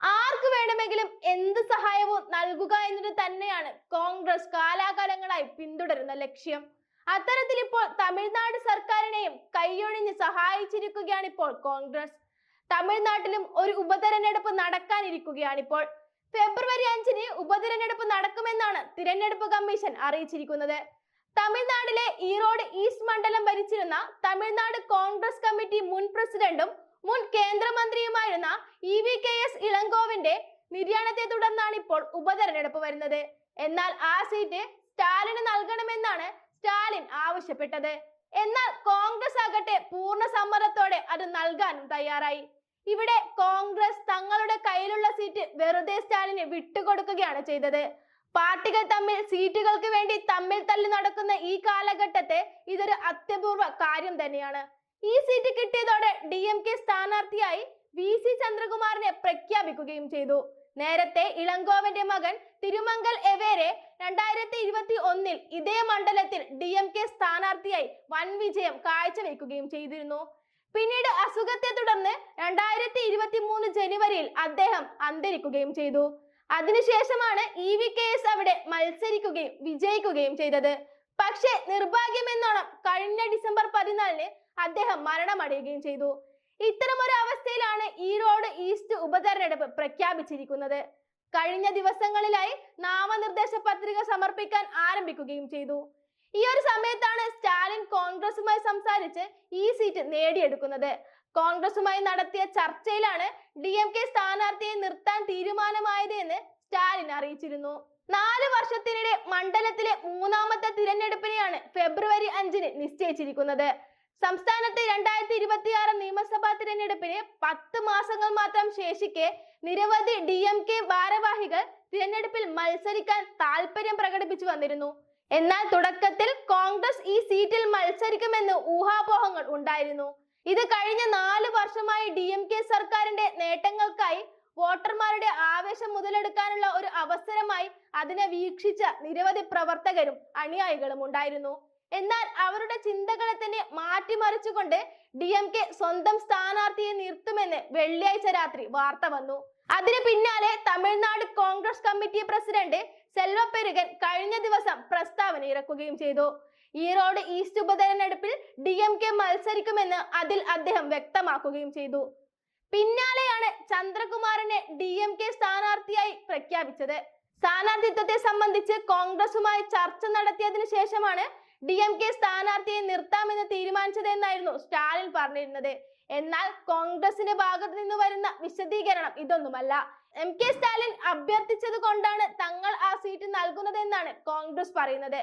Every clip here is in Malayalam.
ആർക്ക് വേണമെങ്കിലും എന്ത് സഹായവും നൽകുക എന്നത് തന്നെയാണ് കോൺഗ്രസ് കാലാകാലങ്ങളായി പിന്തുടരുന്ന ലക്ഷ്യം. അത്തരത്തിൽ ഇപ്പോൾ തമിഴ്നാട് സർക്കാരിനെയും കൈയൊഴിഞ്ഞ് സഹായിച്ചിരിക്കുകയാണ് ഇപ്പോൾ കോൺഗ്രസ്. തമിഴ്നാട്ടിലും ഒരു ഉപതെരഞ്ഞെടുപ്പ് നടക്കാനിരിക്കുകയാണിപ്പോൾ. ഫെബ്രുവരി അഞ്ചിന് ഉപതെരഞ്ഞെടുപ്പ് നടക്കുമെന്നാണ് തിരഞ്ഞെടുപ്പ് കമ്മീഷൻ അറിയിച്ചിരിക്കുന്നത്. തമിഴ്നാട്ടിലെ ഈറോഡ് ഈസ്റ്റ് മണ്ഡലം ഭരിച്ചിരുന്ന തമിഴ്നാട് കോൺഗ്രസ് കമ്മിറ്റി മുൻ പ്രസിഡന്റും മുൻ കേന്ദ്രമന്ത്രിയുമായിരുന്ന ഇ വി കെ എസ് ഇളങ്കോവിന്റെ നിര്യാണത്തെ തുടർന്നാണ് ഇപ്പോൾ ഉപതെരഞ്ഞെടുപ്പ് വരുന്നത്. എന്നാൽ ആ സീറ്റ് സ്റ്റാലിന് നൽകണമെന്നാണ് സ്റ്റാലിൻ ആവശ്യപ്പെട്ടത്. എന്നാൽ കോൺഗ്രസ് ആകട്ടെ പൂർണ സമ്മതത്തോടെ അത് നൽകാനും തയ്യാറായി. ഇവിടെ കോൺഗ്രസ് തങ്ങളുടെ കയ്യിലുള്ള സീറ്റ് വെറുതെ സ്റ്റാലിന് വിട്ടുകൊടുക്കുകയാണ് ചെയ്തത്. പാർട്ടികൾ തമ്മിൽ സീറ്റുകൾക്ക് വേണ്ടി തമ്മിൽ തല്ലി നടക്കുന്ന ഈ കാലഘട്ടത്തെ ഇതൊരു അത്യപൂർവ കാര്യം തന്നെയാണ്. ഈ സീറ്റ് കിട്ടിയതോടെ ഡി എം കെ സ്ഥാനാർത്ഥിയായി വി സി ചന്ദ്രകുമാറിനെ പ്രഖ്യാപിക്കുകയും ചെയ്തു. നേരത്തെ ഇളങ്കോവന്റെ മകൻ തിരുമംഗൽ എവേരെ രണ്ടായിരത്തി ഇരുപത്തി ഒന്നിൽ ഇതേ മണ്ഡലത്തിൽ ഡി എം കെ സ്ഥാനാർത്ഥിയായി വൻ വിജയം കാഴ്ചവെക്കുകയും ചെയ്തിരുന്നു. പിന്നീട് അസുഖത്തെ തുടർന്ന് രണ്ടായിരത്തി ഇരുപത്തി മൂന്ന് ജനുവരിയിൽ അദ്ദേഹം അന്തരിക്കുകയും ചെയ്തു. അതിനുശേഷമാണ് ഇ വി കെ എസ് അവിടെ മത്സരിക്കുകയും വിജയിക്കുകയും ചെയ്തത്. പക്ഷേ നിർഭാഗ്യമെന്നോണം കഴിഞ്ഞ ഡിസംബർ പതിനാലിന് അദ്ദേഹം മരണമടയുകയും ചെയ്തു. ഇത്തരമൊരു അവസ്ഥയിലാണ് ഈറോഡ് ഈസ്റ്റ് ഉപതെരഞ്ഞെടുപ്പ് പ്രഖ്യാപിച്ചിരിക്കുന്നത്. കഴിഞ്ഞ ദിവസങ്ങളിലായി നാമനിർദ്ദേശ പത്രിക സമർപ്പിക്കാൻ ആരംഭിക്കുകയും ചെയ്തു. ഈ ഒരു സമയത്താണ് സ്റ്റാലിൻ കോൺഗ്രസുമായി സംസാരിച്ച് ഈ സീറ്റ് നേടിയെടുക്കുന്നത്. കോൺഗ്രസുമായി നടത്തിയ ചർച്ചയിലാണ് ഡി എം കെ സ്ഥാനാർത്ഥിയെ നിർത്താൻ തീരുമാനമായത് എന്ന് സ്റ്റാലിൻ അറിയിച്ചിരുന്നു. നാല് വർഷത്തിനിടെ മണ്ഡലത്തിലെ മൂന്നാമത്തെ തിരഞ്ഞെടുപ്പിനെയാണ് ഫെബ്രുവരി അഞ്ചിന് നിശ്ചയിച്ചിരിക്കുന്നത്. സംസ്ഥാനത്ത് രണ്ടായിരത്തി ഇരുപത്തി ആറ് നിയമസഭാ തിരഞ്ഞെടുപ്പിന് പത്ത് മാസങ്ങൾ മാത്രം ശേഷിക്കെ നിരവധി ഡി എം കെ ഭാരവാഹികൾ തിരഞ്ഞെടുപ്പിൽ മത്സരിക്കാൻ താല്പര്യം പ്രകടിപ്പിച്ചു വന്നിരുന്നു. എന്നാൽ തുടക്കത്തിൽ കോൺഗ്രസ് ഈ സീറ്റിൽ മത്സരിക്കുമെന്ന് ഊഹാപോഹങ്ങൾ ഉണ്ടായിരുന്നു. ഇത് കഴിഞ്ഞ നാല് വർഷമായി ഡി എം കെ സർക്കാരിന്റെ നേട്ടങ്ങൾക്കായി വോട്ടർമാരുടെ ആവേശം മുതലെടുക്കാനുള്ള ഒരു അവസരമായി അതിനെ വീക്ഷിച്ച നിരവധി പ്രവർത്തകരും അനുയായികളും ഉണ്ടായിരുന്നു. എന്നാൽ അവരുടെ ചിന്തകളെ തന്നെ മാറ്റിമറിച്ചുകൊണ്ട് ഡി എം കെ സ്വന്തം സ്ഥാനാർത്ഥിയെ നിർത്തുമെന്ന് വെള്ളിയാഴ്ച രാത്രി വാർത്ത വന്നു. അതിന് പിന്നാലെ തമിഴ്നാട് കോൺഗ്രസ് കമ്മിറ്റി പ്രസിഡന്റ് സെൽവപ്പെരുകൻ കഴിഞ്ഞ ദിവസം പ്രസ്താവന ഇറക്കുകയും ചെയ്തു. ഈറോഡ് ഈസ്റ്റ് ഉപതെരഞ്ഞെടുപ്പിൽ ഡി എം കെ മത്സരിക്കുമെന്ന് അതിൽ അദ്ദേഹം വ്യക്തമാക്കുകയും ചെയ്തു. പിന്നാലെയാണ് ചന്ദ്രകുമാറിനെ ഡി എം കെ സ്ഥാനാർത്ഥിയായി പ്രഖ്യാപിച്ചത്. സ്ഥാനാർത്ഥിത്വത്തെ സംബന്ധിച്ച് കോൺഗ്രസുമായി ചർച്ച നടത്തിയതിനു ശേഷമാണ് ഡി എം കെ സ്ഥാനാർത്ഥിയെ നിർത്താമെന്ന് തീരുമാനിച്ചതെന്നായിരുന്നു സ്റ്റാലിൻ പറഞ്ഞിരുന്നത്. എന്നാൽ കോൺഗ്രസിന്റെ ഭാഗത്ത് നിന്ന് വരുന്ന വിശദീകരണം ഇതൊന്നുമല്ല. എം കെ സ്റ്റാലിൻ അഭ്യർത്ഥിച്ചത് കൊണ്ടാണ് തങ്ങൾ ആ സീറ്റ് നൽകുന്നതെന്നാണ് കോൺഗ്രസ് പറയുന്നത്.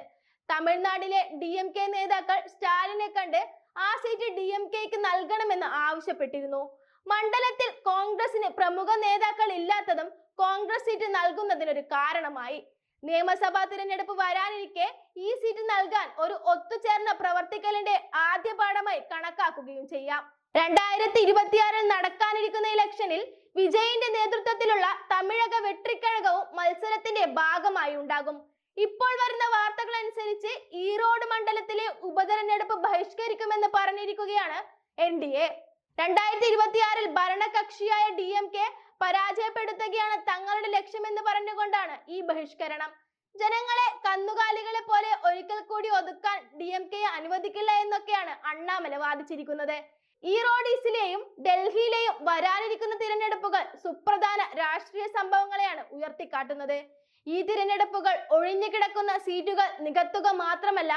തമിഴ്നാട്ടിലെ ഡി എം കെ നേതാക്കൾ സ്റ്റാലിനെ കണ്ട് ആ സീറ്റ് ഡി എം കെക്ക് നൽകണമെന്ന് ആവശ്യപ്പെട്ടിരുന്നു. മണ്ഡലത്തിൽ കോൺഗ്രസിന് പ്രമുഖ നേതാക്കൾ ഇല്ലാത്തതും കോൺഗ്രസ് സീറ്റ് നൽകുന്നതിനൊരു കാരണമായി. നിയമസഭാ തിരഞ്ഞെടുപ്പ് വരാനിരിക്കെ ഈ സീറ്റ് നൽകാൻ ഒരു ഒത്തുചേർന്ന പ്രവർത്തിക്കലിന്റെ ആദ്യ പാഠമായി കണക്കാക്കുകയും ചെയ്യാം. രണ്ടായിരത്തി ഇരുപത്തിയാറിൽ നടക്കാനിരിക്കുന്ന ഇലക്ഷനിൽ വിജയിന്റെ നേതൃത്വത്തിലുള്ള തമിഴക വെട്രിക്കഴകവും മത്സരത്തിന്റെ ഭാഗമായി ഉണ്ടാകും. ഇപ്പോൾ വരുന്ന വാർത്തകൾ അനുസരിച്ച് ഈറോഡ് മണ്ഡലത്തിലെ ഉപതെരഞ്ഞെടുപ്പ് ബഹിഷ്കരിക്കുമെന്ന് പറഞ്ഞിരിക്കുകയാണ് എൻ രണ്ടായിരത്തി ഇരുപത്തിയാറിൽ ഭരണകക്ഷിയായ ഡി എം കെ പരാജയപ്പെടുത്തുകയാണ് തങ്ങളുടെ ലക്ഷ്യമെന്ന് പറഞ്ഞുകൊണ്ടാണ് ഈ ബഹിഷ്കരണം. ജനങ്ങളെ കന്നുകാലികളെ പോലെ ഒരിക്കൽ കൂടി ഒതുക്കാൻ ഡി എം കെ അനുവദിക്കില്ല എന്നൊക്കെയാണ് അണ്ണാമല വാദിച്ചിരിക്കുന്നത്. ഈറോഡീസിലെയും ഡൽഹിയിലെയും വരാനിരിക്കുന്ന തിരഞ്ഞെടുപ്പുകൾ സുപ്രധാന രാഷ്ട്രീയ സംഭവങ്ങളെയാണ് ഉയർത്തിക്കാട്ടുന്നത്. ഈ തിരഞ്ഞെടുപ്പുകൾ ഒഴിഞ്ഞു കിടക്കുന്ന സീറ്റുകൾ നികത്തുക മാത്രമല്ല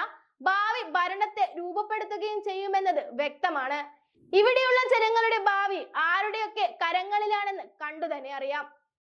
ഭാവി ഭരണത്തെ രൂപപ്പെടുത്തുകയും ചെയ്യുമെന്നത് വ്യക്തമാണ്. ഇവിടെയുള്ള ജനങ്ങളുടെ ഭാവി ആരുടെയൊക്കെ കരങ്ങളിലാണെന്ന് കണ്ടു തന്നെ അറിയാം.